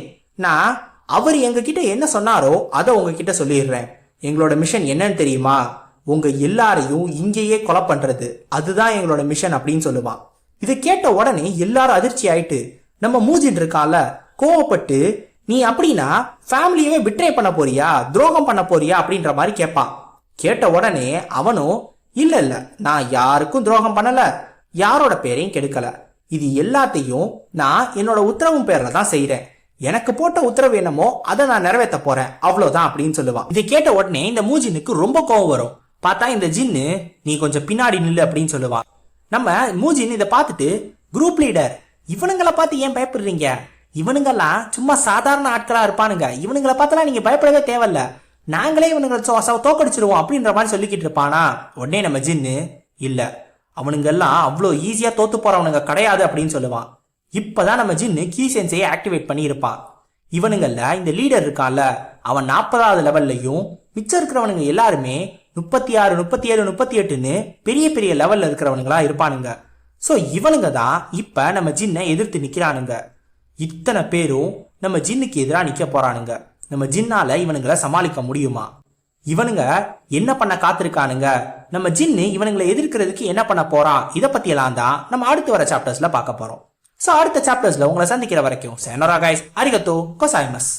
நான் அவர் எங்ககிட்ட என்ன சொன்னாரோ அதை உங்ககிட்ட சொல்லிடுறேன். எங்களோட மிஷன் என்னன்னு தெரியுமா? உங்க எல்லாரையும் இங்கேயே கொலை பண்றது. அதுதான் எங்களோட மிஷன் அப்படின்னு சொல்லுவான். இதை கேட்ட உடனே எல்லாரும் அதிர்ச்சி ஆயிட்டு நம்ம மூஜின் இருக்கால கோவப்பட்டு நீ அப்படின்னா ஃபேமிலியவே பிட்ரே பண்ண போறியா? துரோகம் பண்ண போறியா? அப்படின்ற மாதிரி கேட்பான் கேட்ட உடனே அவனும் இல்ல இல்ல நான் யாருக்கும் துரோகம் பண்ணல. யாரோட பேரையும் கெடுக்கல. இது எல்லாத்தையும் நான் என்னோட உத்தரவும் பேர்ல தான் செய்யறேன் எனக்கு போட்ட உத்தரவு என்னமோ அதை நான் நிறைவேற்ற போறேன். அவ்வளவுதான் அப்படின்னு சொல்லுவான். இதை கேட்ட உடனே இந்த மூஜினுக்கு ரொம்ப கோவம் வரும். பார்த்தா இந்த ஜின்னு நீ கொஞ்சம் பின்னாடி நில்லு அப்படின்னு சொல்லுவான் நம்ம மூஜின் இதை பார்த்துட்டு குரூப் லீடர் இவனுங்களை பார்த்து ஏன் பயப்படுறீங்க? இவனுங்கெல்லாம் சும்மா சாதாரண ஆட்களா இருப்பானுங்க. இவனுங்களை பார்த்தலாம் நீங்க பயப்படவே தேவையில்ல. நாங்களே இவனுங்களை தோக்கடிச்சிருவோம் அப்படின்ற மாதிரி சொல்லிக்கிட்டு இருப்பானா? உடனே நம்ம ஜின்னு இல்ல. அவனுங்க எல்லாம் அவ்வளோ ஈஸியா தோத்து போறவனுங்க கிடையாது அப்படின்னு சொல்லுவான் இப்பதான் நம்ம ஜின்னு கீ சென்சையை ஆக்டிவேட் பண்ணியிருப்பான் இவனுங்கள்ல இந்த லீடர் இருக்கான்ல அவன் நாற்பதாவது லெவல்லையும் மிச்சம் இருக்கிறவனுங்க எல்லாருமே முப்பத்தி ஆறு முப்பத்தி ஏழு முப்பத்தி எட்டுன்னு பெரிய பெரிய லெவல்ல இருக்கிறவனுங்களா இருப்பானுங்க. சோ இவனுங்க தான் இப்ப நம்ம ஜின்னை எதிர்த்து நிக்கிறானுங்க. இத்தனை பேரும் நம்ம ஜின்னுக்கு எதிராக நிக்க போறானுங்க. நம்ம ஜின்னால இவனுங்களை சமாளிக்க முடியுமா? இவனுங்க என்ன பண்ண காத்திருக்கானுங்க? நம்ம ஜின்னு இவனுங்களை எதிர்க்கிறதுக்கு என்ன பண்ண போறான்? இதை பத்தி எல்லாம் தான் நம்ம அடுத்து வர சாப்டர்ஸ்ல பார்க்க போறோம். சோ அடுத்த சாப்டர்ஸ்ல உங்களை சந்திக்கிற வரைக்கும் சேனரா கைஸ் அரிகத்தோ கொசாய்மஸ்